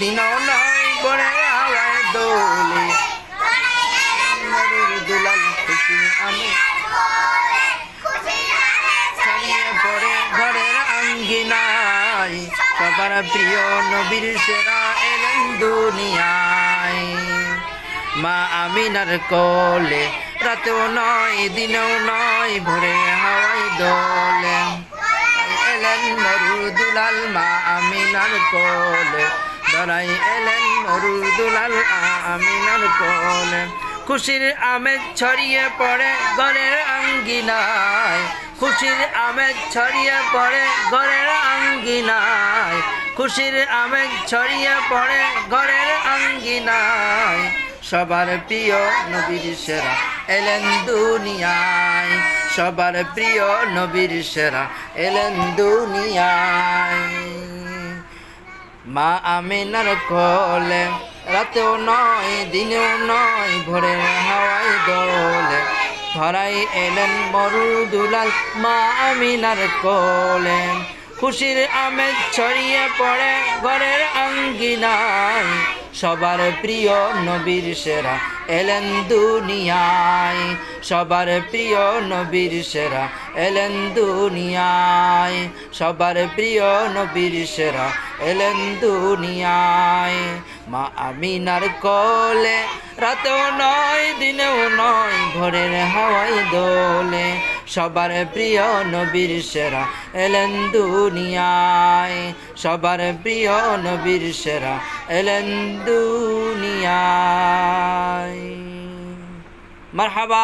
দিন নয় বড়ে হাওয়ায় দোলে নবীর দুলাল খুশি আমি ছড়িয়ে পড়ে ঘরের আঙ্গিনায় সবার প্রিয় নবীর সেরা এলেন দুনিয়ায় মা আমিনার কোলে রাতেও নয়, দিনেও নয়, ভোরে হাওয়াই দোলে। এলেন মরুদুলাল মা আমিনার কোলে। ধরাই এলেন মরুদুলাল আমিনার কোলে। খুশির আমেজ ছড়িয়ে পড়ে ঘরের আঙ্গিনায়। খুশির আমেজ ছড়িয়ে পড়ে ঘরের আঙ্গিনায়। খুশির আমেজ ছড়িয়ে পড়ে ঘরের আঙ্গিনায়। সবার প্রিয় নবীর সেরা এলেন দুনিয়ায়। সবার প্রিয় নবীর সেরা এলেন দুনিয়ায়। মা আমিনার কলে, রাতেও নয়, দিনেও নয় ভোরের হাওয়ায় দোলে। ধরাই এলেন মরুদুলাল মা আমিনার কোলে। খুশির আমেজ ছড়িয়ে পড়ে ঘরের আঙ্গিনায়। সবার প্রিয় নবীর সেরা এলেন দুনিয়ায়, সবার প্রিয় নবীর সেরা। এলেন দুনিয়ায়, সবার প্রিয় নবীর সেরা। এলেন দুনিয়ায়, মা আমিনার কোলে, রাতেও নয়, দিনেও নয়, ভোরের হাওয়াই দোলে। সবার প্রিয় নবীর সেরা, এলেন দুনিয়ায়, সবার প্রিয় নবীর সেরা, এলেন দুনিয়ায়। মারহাবা।